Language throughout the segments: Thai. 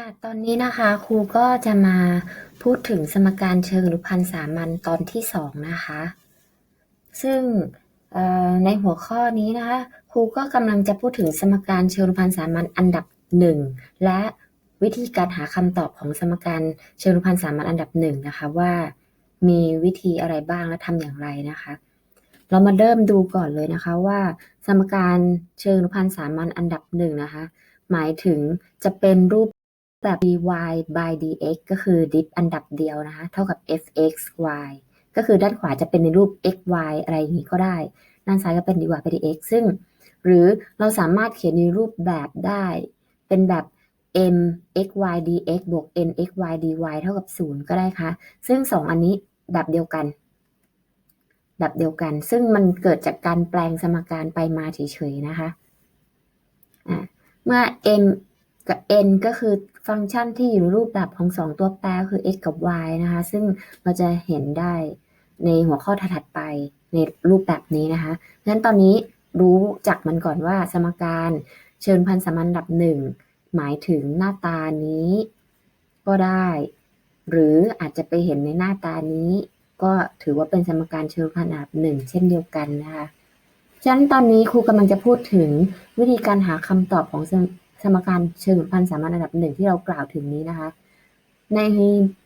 ค่ะตอนนี้นะคะครูก็จะมาพูดถึงสมการเชิงหรือพันสามัญตอนที่สองนะคะ ซึ่งในหัวข้อนี้นะคะครูก็กำลังจะพูดถึงสมการเชิงหรือพันสามัญอันดับหนึ่งและวิธีการหาคำตอบของสมการเชิงหรือพันสามัญอันดับหนึ่งนะคะว่ามีวิธีอะไรบ้างและทำอย่างไรนะคะ เรามาเริ่มดูก่อนเลยนะคะว่า สมการเชิงหรือพันสามัญอันดับหนึ่งนะคะ หมายถึงจะเป็นรูป แบบ dy by dx ก็คือ diff อันดับเดียวนะคะเท่ากับ fx y ก็คือด้านขวาจะเป็นในรูป x y อะไรอย่างนี้ก็ได้ ด้านซ้ายก็เป็น dy by dx ซึ่ง หรือเราสามารถเขียนในรูปแบบได้ เป็นแบบ m x y dx บวก n x y dy เท่ากับ 0 ก็ได้ค่ะ ซึ่ง 2 อันนี้แบบเดียวกัน แบบเดียวกัน ซึ่งมันเกิดจากการแปลงสมการไปมาเฉยๆนะคะะเมื่อ m กับ n ก็คือ ฟังก์ชันที่อยู่รูปแบบของ 2 ตัวแปรคือ x กับ y นะคะ ซึ่งเราจะเห็นได้ในหัวข้อถัดไปในรูปแบบนี้นะคะงั้นตอนนี้รู้จักมันก่อนว่าสมการเชิญพันสมันดับหนึ่งหมายถึงหน้าตานี้ก็ได้ หรืออาจจะไปเห็นในหน้าตานี้ ก็ถือว่าเป็นสมการเชิงพันอันดับหนึ่งเช่นเดียวกันนะคะฉะนั้นตอนนี้ครูกำลังจะพูดถึงวิธีการหาคำตอบของ สมสมการเชิงพันสามัญอันดับหนึ่งที่เรากล่าวถึงนี้นะคะ ใน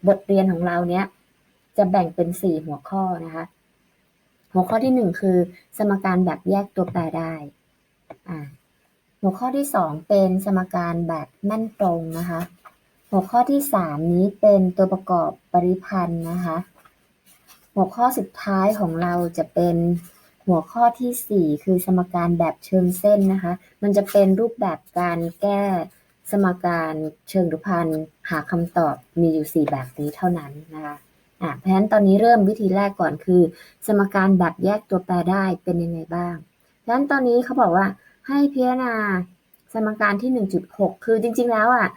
บทเรียนของเราเนี้ยจะแบ่งเป็นสี่หัวข้อนะคะ หัวข้อที่หนึ่งคือ สมการแบบแยกตัวแปรได้อ่าหัวข้อที่สองเป็นสมการแบบแม่นตรงนะคะ หัวข้อที่สามนี้เป็นตัวประกอบปริพันธ์นะคะ หัวข้อสุดท้ายของเราจะเป็น หัวข้อที่ 4 คือสมการแบบเชิงเส้นนะคะ มันจะเป็นรูปแบบการแก้สมการเชิงรุพันธ์หาคำตอบมีอยู่ 4 แบบนี้เท่านั้นนะคะอะเพราะฉะนั้นตอนนี้เริ่มวิธีแรกก่อนคือ สมการแบบแยกตัวแปรได้เป็นยังไงบ้างเพราะฉะนั้นตอนนี้เขาบอกว่าให้พิจารณาสมการที่ 1.6 คือจริง ๆ แล้วอะ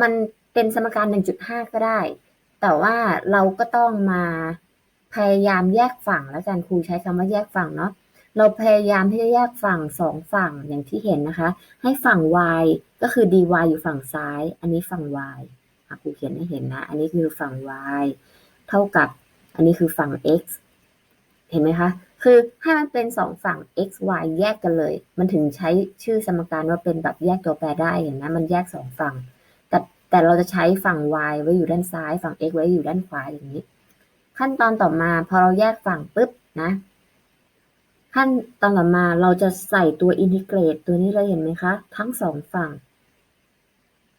มันเป็นสมการ 1.5 ก็ได้ แต่ว่าเราก็ต้องมา พยายามแยกฝั่งแล้วกันครูใช้คำว่าแยกฝั่งเนาะเราพยายามที่จะแยกฝั่งสองฝั่งอย่างที่เห็นนะคะ ให้ฝั่ง y ก็คือ dy อยู่ฝั่งซ้าย อันนี้ฝั่ง y ครูเขียนให้เห็นนะ อันนี้คือฝั่ง y เท่ากับ อันนี้คือฝั่ง x เห็นไหมคะ คือให้มันเป็นสองฝั่ง x y แยกกันเลย มันถึงใช้ชื่อสมการว่าเป็นแบบแยกตัวแปรได้เห็นไหมมันแยกสองฝั่ง แต่แต่เราจะใช้ฝั่ง y ไว้อยู่ด้านซ้าย ฝั่ง x ไว้อยู่ด้านขวาอย่างนี้ ขั้นตอนต่อมาพอเราแยกฝั่งปุ๊บนะ ขั้นตอนต่อมาเราจะใส่ตัวอินทิเกรตตัวนี้เลยเห็นไหมคะ ทั้งสองฝั่ง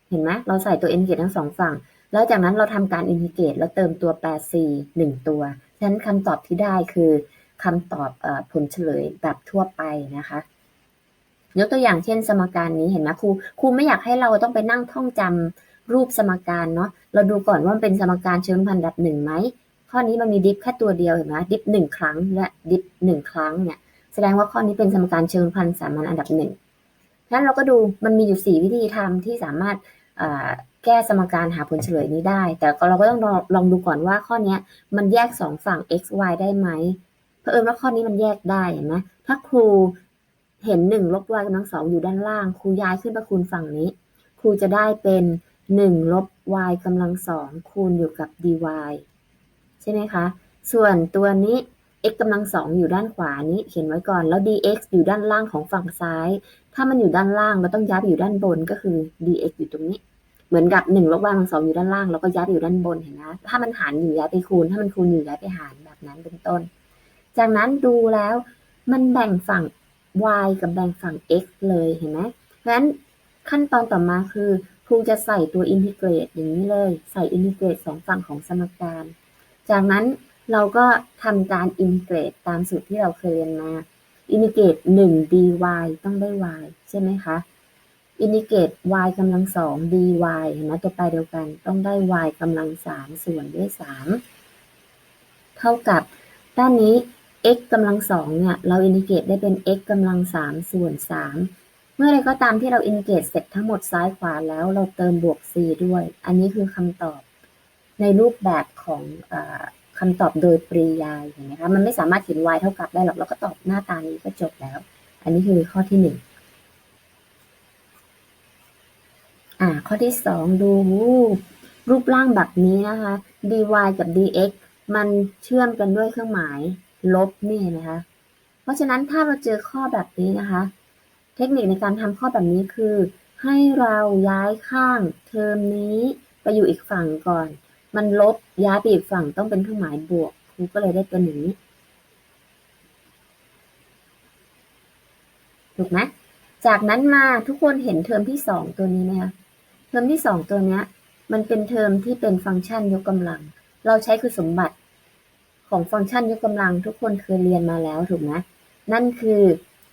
เห็นไหมเราใส่ตัวอินทิเกรตทั้งสองฝั่ง แล้วจากนั้นเราทำการอินทิเกรตแล้วเติมตัวแปร c หนึ่งตัวฉะนั้นคำตอบที่ได้คือคำตอบอผลเฉลยแบบทั่วไปนะคะยกตัวอย่างเช่นสมการนี้เห็นไหมครูครูไม่อยากให้เราต้องไปนั่งท่องจำรูปสมการเนาะเราดูก่อนว่ามันเป็นสมการเชิงพันดับหนึ่งไหม ข้อนี้มันมีดิฟแค่ตัวเดียวเห็นไหมดิฟหนึ่งครั้งและดิฟหนึ่งครั้งเนี่ยแสดงว่าข้อนี้เป็นสมการเชิงพันสามัญอันดับหนึ่งนั้นเราก็ดูมันมีอยู่สี่วิธีทำที่สามารถแก้สมการหาผลเฉลยนี้ได้ แต่เราก็ต้องลองดูก่อนว่าข้อนี้มันแยกสองฝั่ง x y ได้ไหมเพราะเอิญว่าข้อนี้มันแยกได้เห็นไหมถ้าครูเห็นหนึ่งลบ y กำลังสองอยู่ด้านล่าง ครูย้ายขึ้นมาคูณฝั่งนี้ ครูจะได้เป็นหนึ่งลบ y กำลังสองคูณอยู่กับ dy ช่ไหมคะ ส่วนตัวนี้ x กำลังสองอยู่ด้านขวานี้เขียนไว้ก่อน แล้ว dx อยู่ด้านล่างของฝั่งซ้าย ถ้ามันอยู่ด้านล่างเราต้องย้ายไปอยู่ด้านบนก็คือ dx อยู่ตรงนี้ เหมือนกับ1ลบ y กำลังสองอยู่ด้านล่างแล้วก็ย้ายไปอยู่ด้านบนเห็นไหมถ้ามันหารอยู่ย้ายไปคูณ ถ้ามันคูณอยู่ย้ายไปหารแบบนั้นเป็นต้น จากนั้นดูแล้วมันแบ่งฝั่ง y กับแบ่งฝั่ง x เลยเห็นไหมเพราะฉะนั้นขั้นตอนต่อมาคือครูจะใส่ตัวอินทิเกรตอย่างนี้เลย ใส่อินทิเกรตสองฝั่งของสมการ จากนั้นเราก็ทำการอินทิเกรตตามสูตรที่เราเคยเรียนมาอินทิเกรต1 dy ต้องได้ y ใช่ไหมคะอินทิเกรต y กำลังสอง dy เห็นไหมตัวแปเดียวกัน ต้องได้ y กำลังสามส่วนด้วย3เท่ากับด้านนี้ x กำลังสองเนี่ย เราอินทิเกรตได้เป็น x กำลังสามส่วน3เมื่อไรก็ตามที่เราอินทิเกรตเสร็จทั้งหมดซ้ายขวาแล้วเราเติมบวก c ด้วย อันนี้คือคำตอบ ในรูปแบบของอคำตอบโดยปริยายเห็นไหมคะมันไม่สามารถเขียน y เท่ากับได้หรอกเราก็ตอบหน้าตานี้ก็จบแล้ว อันนี้คือข้อที่หนึ่งอ่าข้อที่สองดูรูปรูปร่างแบบนี้นะคะ dy กับ dx มันเชื่อมกันด้วยเครื่องหมายลบนี่เห็นะคะ เพราะฉะนั้นถ้าเราเจอข้อแบบนี้นะคะ เทคนิคในการทำข้อแบบนี้คือ ให้เราย้ายข้างเทอมนี้ไปอยู่อีกฝั่งก่อน มันลบย้ายไปอีกฝั่งต้องเป็นเครื่องหมายบวกครูก็เลยได้ตัวนี้ ถูกไหมจากนั้นมาทุกคนเห็นเทอมที่สองตัวนี้ไหมคะเทอมที่สองตัวเนี้ยมันเป็นเทอมที่เป็นฟังก์ชันยกกำลัง เราใช้คือสมบัติของฟังก์ชันยกกำลังทุกคนเคยเรียนมาแล้วถูกไหมนั่นคือ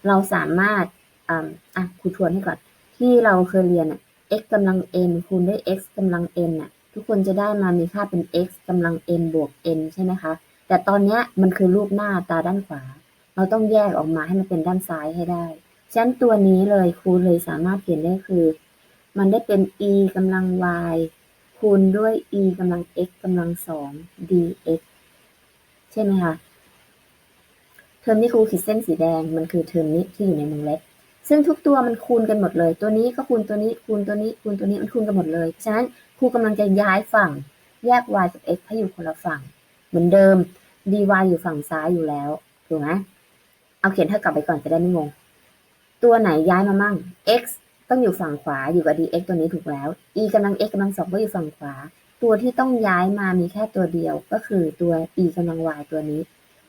เราสามารถอ่าอะครูทวนให้ก่อน ที่เราเคยเรียนอะ x กำลัง n คูณด้วย x กำลัง n อะ ทุกคนจะได้มามีค่าเป็น x กำลัง n บวก n ใช่ไหมคะ แต่ตอนนี้มันคือรูปหน้าตาด้านขวา เราต้องแยกออกมาให้มันเป็นด้านซ้ายให้ได้ ฉะนั้นตัวนี้เลยครูเลยสามารถเขียนได้คือ มันได้เป็น e กำลัง y คูณด้วย e กำลัง x กำลังสอง dx ใช่ไหมคะ เทอมที่ครูขีดเส้นสีแดงมันคือเทอมนี้ที่อยู่ในวงเล็บซึ่งทุกตัวมันคูณกันหมดเลย ตัวนี้ก็คูณตัวนี้คูณตัวนี้คูณตัวนี้มันคูณกันหมดเลย ฉะนั้น ครูกำลังจะย้ายฝั่ง แยก y กับ x ให้อยู่คนละฝั่ง เหมือนเดิม dy อยู่ฝั่งซ้ายอยู่แล้ว ถูกไหมเอาเขียนเท่ากับไปก่อนจะได้ไม่งง ตัวไหนย้ายมามั่ง x ต้องอยู่ฝั่งขวาอยู่กับ dx ตัวนี้ถูกแล้ว e กำลัง x กำลังสองก็อยู่ฝั่งขวา ตัวที่ต้องย้ายมามีแค่ตัวเดียวก็คือตัว e กำลัง y ตัวนี้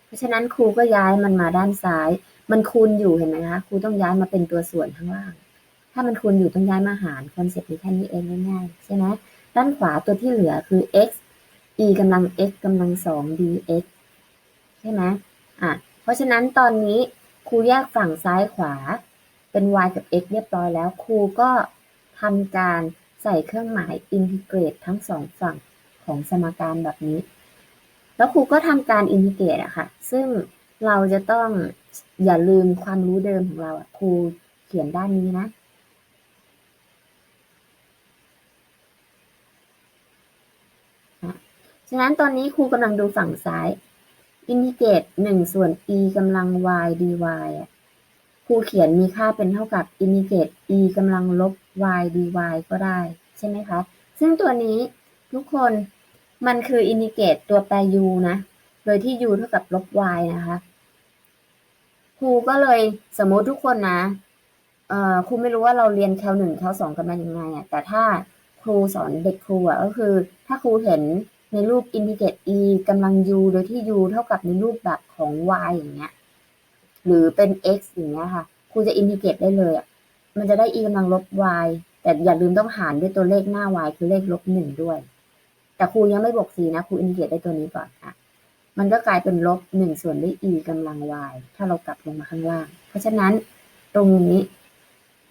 เพราะฉะนั้นครูก็ย้ายมันมาด้านซ้าย มันคูณอยู่เห็นไหมคะครูต้องย้ายมาเป็นตัวส่วนข้างล่าง ถ้ามันคูณอยู่ต้องย้ายมาหารคอนเซ็ปต์นี้แค่นี้เองง่ายๆใช่ไหม ด้านขวาตัวที่เหลือคือ x e กำลัง x กำลังสอง dx ใช่ไหมอะ เพราะฉะนั้นตอนนี้ครูแยกฝั่งซ้ายขวาเป็น y กับ x เรียบร้อยแล้ว ครูก็ทำการใส่เครื่องหมายอินทิเกรตทั้งสองฝั่งของสมการแบบนี้ แล้วครูก็ทำการอินทิเกรตอะค่ะ ซึ่งเราจะต้องอย่าลืมความรู้เดิมของเราอะครูเขียนด้านนี้นะ ฉะนั้นตอนนี้ครูกำลังดูฝั่งซ้ายอินทิเกรตหนึ่งส่วน e กำลัง y dy อะครูเขียนมีค่าเป็นเท่ากับอินทิเกรต e กำลังลบ y dy ก็ได้ ใช่ไหมคะ ซึ่งตัวนี้ทุกคนมันคืออินทิเกรตตัวแปร u นะ โดยที่ u เท่ากับลบ y นะคะ ครูก็เลยสมมติทุกคนนะ เอ่อ ครูไม่รู้ว่าเราเรียนแคลหนึ่งแคลสองกันมายังไงอะ แต่ถ้าครูสอนเด็กครูอะก็คือ ถ้าครูเห็น ในรูปอินทิเกรต e กำลัง u โดยที่ u เท่ากับในรูปแบบของ y อย่างเงี้ย หรือเป็น x อย่างเงี้ยค่ะ ครูจะอินทิเกรตได้เลยอะ มันจะได้ e กำลังลบ y แต่อย่าลืมต้องหารด้วยตัวเลขหน้า y คือเลขลบหนึ่งด้วย แต่ครูยังไม่บอก c นะ ครูอินทิเกรตได้ตัวนี้ก่อนอะ มันก็กลายเป็นลบหนึ่งส่วนด้วย e กำลัง y ถ้าเรากลับลงมาข้างล่าง เพราะฉะนั้นตรงนี้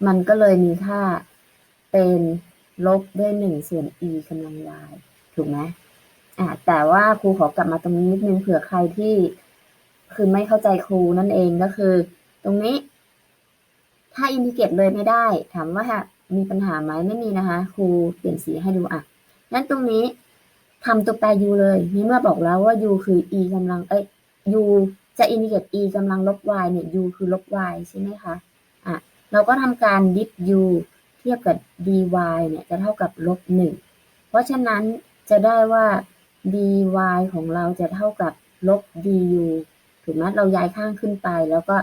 มันก็เลยมีค่าเป็นลบด้วยหนึ่งส่วน e กำลัง y ถูกไหม อ่าแต่ว่าครูขอกลับมาตรงนี้นิดนึงเผื่อใครที่ คือไม่เข้าใจครูนั่นเองก็คือ ตรงนี้ ถ้าอินทิเกรตเลยไม่ได้ ถามว่ามีปัญหาไหมไม่มีนะคะ ครูเปลี่ยนสีให้ดูอะนั้นตรงนี้ทำตัวแปร u เลยนี่เมื่อบอกแล้วว่า u คือ e กำลังเอ้ย u จะอินทิเกรต e กำลังลบ y เนี่ย u คือลบ y ใช่ไหมคะอะเราก็ทำการดิฟ u เทียบกับ dy เนี่ยจะเท่ากับลบหนึ่งเพราะฉะนั้นจะได้ว่า dy ของเราจะเท่ากับลบ du ถูกไหมเราย้ายข้างขึ้นไป แล้วก็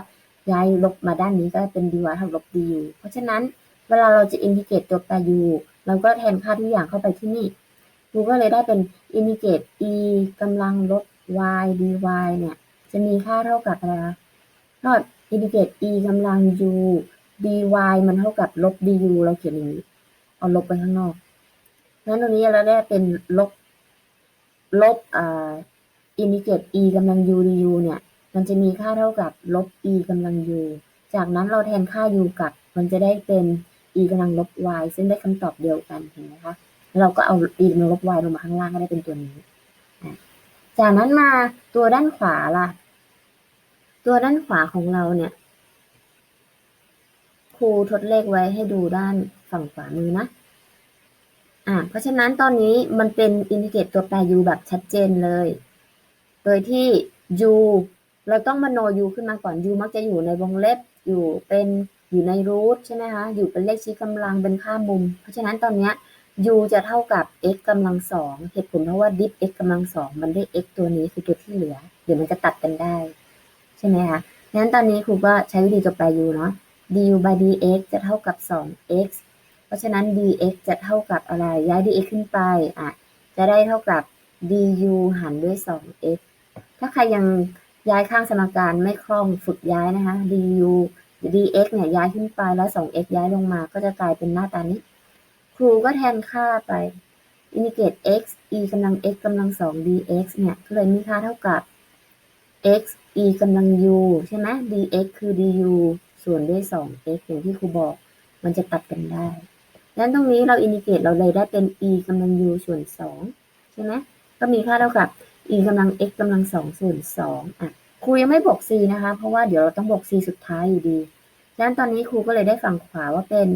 ย้ายลบมาด้านนี้ก็เป็น dy เท่ากับลบ du เพราะฉะนั้นเวลาเราจะอินทิเกรตตัวแปร u เราก็แทนค่าทุกอย่างเข้าไปที่นี่ครูก็เลยได้เป็นอินทิเกรต e กำลังลบ y dy เนี่ยจะมีค่าเท่ากับอะไรคะก็อินทิเกรต e กำลัง u dy มันเท่ากับลบ du เราเขียนอย่างนี้ เอาลบไปข้างนอก นั้นตรงนี้เราได้เป็นลบ ลบอินทิเกต e กำลัง u du เนี่ย มันจะมีค่าเท่ากับลบ e กำลัง u จากนั้นเราแทนค่า u กับ มันจะได้เป็น e กำลังลบ y ซึ่งได้คำตอบเดียวกันเห็นไหมคะ เราก็เอา e กำลังลบ y ลงมาข้างล่างก็ได้เป็นตัวนี้ จากนั้นมาตัวด้านขวาล่ะ ตัวด้านขวาของเราเนี่ย ครูทดเลขไว้ให้ดูด้านฝั่งขวามือนะ อ่า เพราะฉะนั้นตอนนี้มันเป็นอินทิเกรตตัวแปร u แบบชัดเจนเลย โดยที่ u เราต้องมโน u ขึ้นมาก่อน u มักจะอยู่ในวงเล็บ อยู่เป็นอยู่ในรูทใช่ไหมคะ อยู่เป็นเลขชี้กำลังเป็นค่ามุม เพราะฉะนั้นตอนนี้ u จะเท่ากับ x กำลังสอง เหตุผลเพราะว่า diff x กำลังสอง มันได้ x ตัวนี้คือตัวที่เหลือ เดี๋ยวมันจะตัดกันได้ ใช่ไหมคะงั้นตอนนี้ครูก็ใช้วิธีตัวแปร u เนาะ du by dx จะเท่ากับ 2x ราะฉะนั้น dx จะเท่ากับอะไร ย้าย dx ขึ้นไป อะ จะได้เท่ากับ du หารด้วย 2x ถ้าใครยังย้ายข้างสมการไม่คล่องฝึกย้ายนะคะ du dx เนี่ยย้ายขึ้นไปแล้ว 2x ย้ายลงมา ก็จะกลายเป็นหน้าตานี้ ครูก็แทนค่าไป อินทิเกรต x e กำลัง x กำลัง 2 dx เนี่ยก็เลยมีค่าเท่ากับ x e กำลัง u ใช่ไหม dx คือ du ส่วนด้วย 2x อย่างที่ครูบอก มันจะตัดกันได้ งนั้นตรงนี้เราอินทิเกตเราเลยได้เป็น e กำลัง u ส่วน2ใช่ไหมก็มีค่าเท่ากับ e กำลัง x กำลัง2ส่วน2อะครูยังไม่บวก c นะคะ เพราะว่าเดี๋ยวเราต้องบวก c สุดท้ายอยู่ดีดังนั้นตอนนี้ครูก็เลยได้ฝั่งขวาว่าเป็น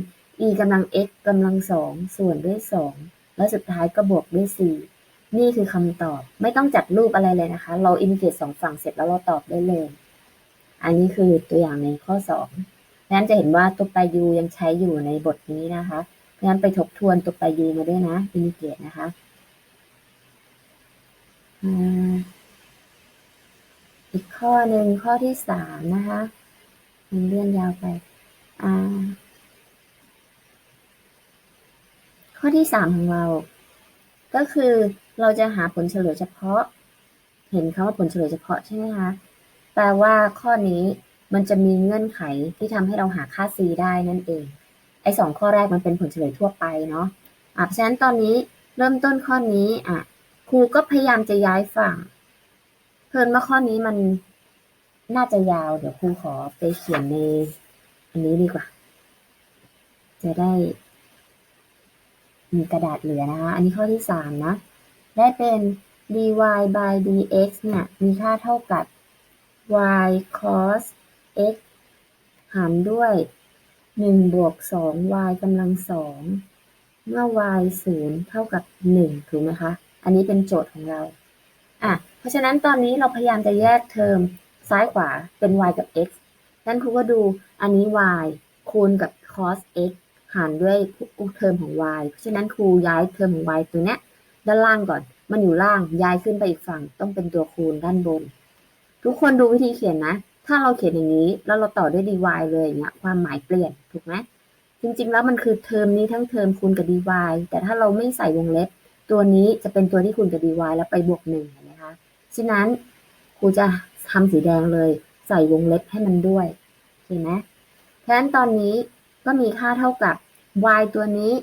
e กำลัง x กำลัง 2 ส่วนด้วย 2 แล้วสุดท้ายก็บวกด้วย4นี่คือคำตอบ ไม่ต้องจัดรูปอะไรเลยนะคะ เราอินทิเกตสองฝั่งเสร็จแล้วเราตอบได้เลย อันนี้คือตัวอย่างในข้อ2นั้นจะเห็นว่าตัวปลายูยังใช้อยู่ในบทนี้นะคะ งั้นไปทบทวนตัวไปยูมาด้วยนะอินิเกตนะคะอ่าอีกข้อหนึ่งข้อที่สามนะคะมันเลื่อนยาวไปอ่าข้อที่สามของเรา ก็คือเราจะหาผลเฉลยเฉพาะ เห็นคำว่าผลเฉลยเฉพาะใช่ไหมคะแปลว่าข้อนี้มันจะมีเงื่อนไขที่ทำให้เราหาค่า c ได้นั่นเอง อ้สองข้อแรกมันเป็นผลเฉลยทั่วไปเนาะอะเพราะฉะนั้นตอนนี้เริ่มต้นข้อนี้อะครูก็พยายามจะย้ายฝั่ง เพิ่นว่าข้อนี้มันน่าจะยาว เดี๋ยวครูขอไปเขียนในอันนี้ดีกว่า จะได้ มีกระดาษเหลือนะคะ อันนี้ข้อที่สามนะ ได้เป็น dy by dx เนี่ย มีค่าเท่ากับ y cos x หารด้วย 1บวก2 y กำลังสองเมื่อ y 0เท่ากับ1ถูกไหมคะ อันนี้เป็นโจทย์ของเรา อะ เพราะฉะนั้นตอนนี้เราพยายามจะแยกเทอมซ้ายขวาเป็น y กับ x นั้นครูก็ดูอันนี้ y คูณกับ cos x หารด้วยเทอมของ y เพราะฉะนั้นครูย้ายเทอมของ y ตัวเนี้ยด้านล่างก่อน มันอยู่ล่างย้ายขึ้นไปอีกฝั่งต้องเป็นตัวคูณด้านบน ทุกคนดูวิธีเขียนนะ ถ้าเราเขียนอย่างนี้ แล้วเราต่อด้วย dy เลยอย่างเงี้ย ความหมายเปลี่ยน ถูกไหมจริง ๆ แล้วมันคือเทอมนี้ทั้งเทอมคูณกับ dy แต่ถ้าเราไม่ใส่วงเล็บ ตัวนี้จะเป็นตัวที่คูณกับ dy แล้วไปบวกหนึ่งเห็นไหมคะ ฉะนั้นครูจะทำสีแดงเลย ใส่วงเล็บให้มันด้วยเห็นไหมเพราะฉะนั้นตอนนี้ก็มีค่าเท่ากับ y ตัวนี้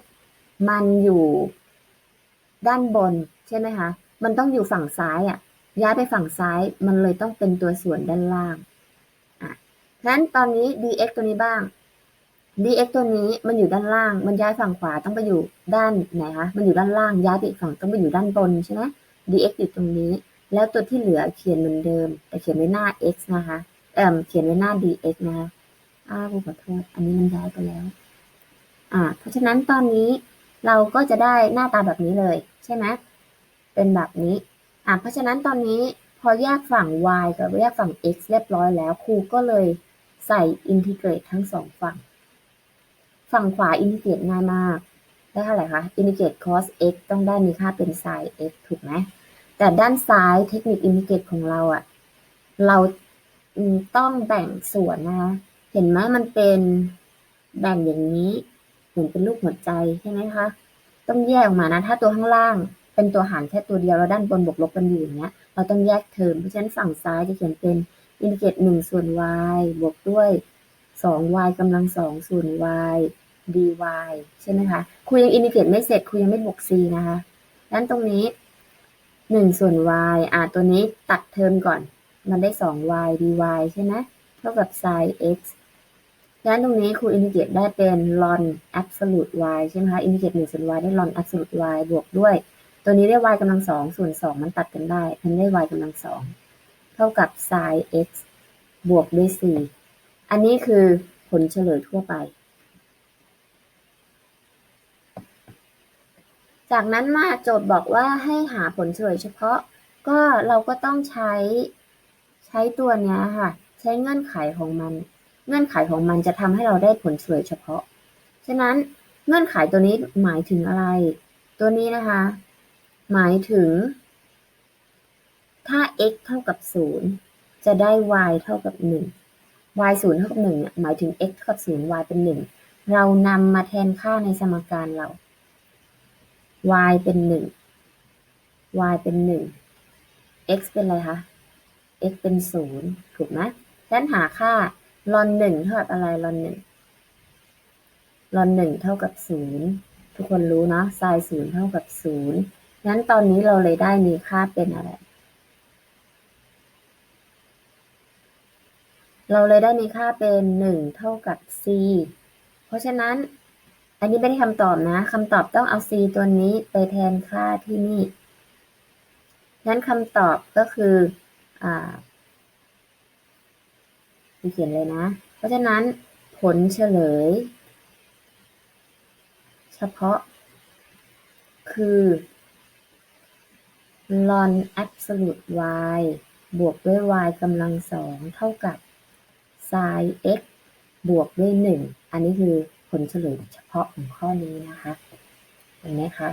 มันอยู่ด้านบนใช่ไหมคะ มันต้องอยู่ฝั่งซ้ายอะ ย้ายไปฝั่งซ้าย มันเลยต้องเป็นตัวส่วนด้านล่าง นั้นตอนนี้ dx ตัวนี้บ้าง dx ตัวนี้มันอยู่ด้านล่าง มันย้ายฝั่งขวาต้องไปอยู่ด้านไหนคะ มันอยู่ด้านล่าง ย้ายไปอีกฝั่งต้องไปอยู่ด้านบนใช่ไหม dx อยู่ตรงนี้ แล้วตัวที่เหลือเขียนเหมือนเดิม แต่เขียนไว้หน้า x นะคะ เอ่อเขียนไว้หน้า dx นะคะอ้าวขอโทษ อันนี้มันย้ายไปแล้ว อ่า เพราะฉะนั้นตอนนี้เราก็จะได้หน้าตาแบบนี้เลย ใช่ไหมเป็นแบบนี้ อ่าเพราะฉะนั้นตอนนี้พอแยกฝั่ง y กับแยกฝั่ง x เรียบร้อยแล้วครูก็เลย ใส่อินทิเกรตทั้งสองฝั่ง ฝั่งขวาอินทิเกรตง่ายมาก ได้เท่าไหร่คะ อินทิเกรต cos x ต้องได้มีค่าเป็น sin x ถูกไหม แต่ด้านซ้ายเทคนิคอินทิเกรตของเราอะเราต้องแบ่งส่วนนะคะ เห็นไหมมันเป็นแบ่งอย่างนี้ เหมือนเป็นรูปหัวใจใช่ไหมคะ ต้องแยกออกมานะ ถ้าตัวข้างล่างเป็นตัวหารแค่ตัวเดียวแล้วด้านบนบวกลบกันอยู่อย่างเงี้ย เราต้องแยกเทอม เพราะฉะนั้นฝั่งซ้ายจะเขียนเป็น อินทิเกรตหนึ่งส่วน y บวกด้วยสอง y กำลังสองส่วน y dy ใช่ไหมคะครูยังอินทิเกรตไม่เสร็จครูยังไม่บวก c นะคะดังนั้นตรงนี้หนึ่งส่วน y อ่าตัวนี้ตัดเทอมก่อน มันได้สอง y dy ใช่ไหมเท่ากับ sin x ดังนั้นตรงนี้ครูอินทิเกรตได้เป็น ln absolute y ใช่ไหมคะ อินทิเกรตหนึ่งส่วน y ได้ ln absolute y บวกด้วย ตัวนี้ได้ y กำลังสองส่วนสองมันตัดกันได้มันได้ y กำลังสอง เท่ากับ sin x บวกด้วย c อันนี้คือผลเฉลยทั่วไป จากนั้นมาโจทย์บอกว่าให้หาผลเฉลยเฉพาะ ก็เราก็ต้องใช้ใช้ตัวเนี้ยค่ะ ใช้เงื่อนไขของมัน เงื่อนไขของมันจะทำให้เราได้ผลเฉลยเฉพาะ ฉะนั้นเงื่อนไขตัวนี้หมายถึงอะไร ตัวนี้นะคะ หมายถึง ถ้า x เท่ากับ 0 จะได้ y เท่ากับ 1 y 0เท่ากับ1เนี่ยหมายถึง x เท่ากับ 0 y เป็น 1 เรานำมาแทนค่าในสมการเรา y เป็น 1 y เป็น 1 x เป็นอะไรคะ x เป็น 0 ถูกไหมฉะนั้นหาค่าลอน1เท่ากับอะไรลอน1ลอน1เท่ากับ 0 ทุกคนรู้เนาะ sin 0เท่ากับ0งั้นตอนนี้เราเลยได้มีค่าเป็นอะไร เราเลยได้มีค่าเป็น 1 เท่ากับ c เพราะฉะนั้น อันนี้ไม่ได้คำตอบนะคำตอบต้องเอา c ตัวนี้ไปแทนค่าที่นี่งั้นคำตอบก็คืออ่าเขียนเลยนะ เพราะฉะนั้นผลเฉลย เฉพาะ คือ ln absolute y บวกด้วย y กำลังสองเท่ากับ sin x บวกด้วย 1 อันนี้คือผลเฉลยเฉพาะของข้อนี้นะคะเห็นไหมคะ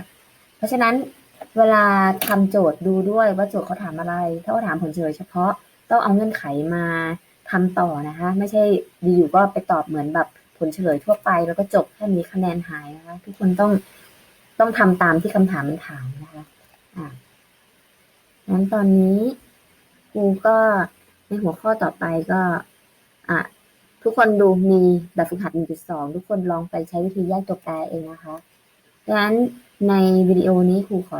เพราะฉะนั้นเวลาทำโจทย์ดูด้วยว่าโจทย์เขาถามอะไร ถ้าเขาถามผลเฉลยเฉพาะต้องเอาเงื่อนไขมาทำต่อนะคะ ไม่ใช่อยู่ก็ไปตอบเหมือนแบบผลเฉลยทั่วไป แล้วก็จบแค่นี้คะแนนหายนะคะทุกคนต้องต้องทำตามที่คำถามมันถามนะคะอ่างั้นตอนนี้ครูก็ในหัวข้อต่อไปก็ อะทุกคนดูมีแบบฝึกหัด 1.2 ทุกคนลองไปใช้วิธีแยกตัวแปรเองนะคะดังนั้นในวิดีโอนี้ครูขอ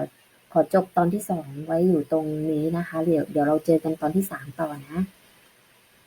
ขอจบตอนที่ 2 ไว้อยู่ตรงนี้นะคะ เดี๋ยวเดี๋ยวเราเจอกันตอนที่ 3 ต่อนะ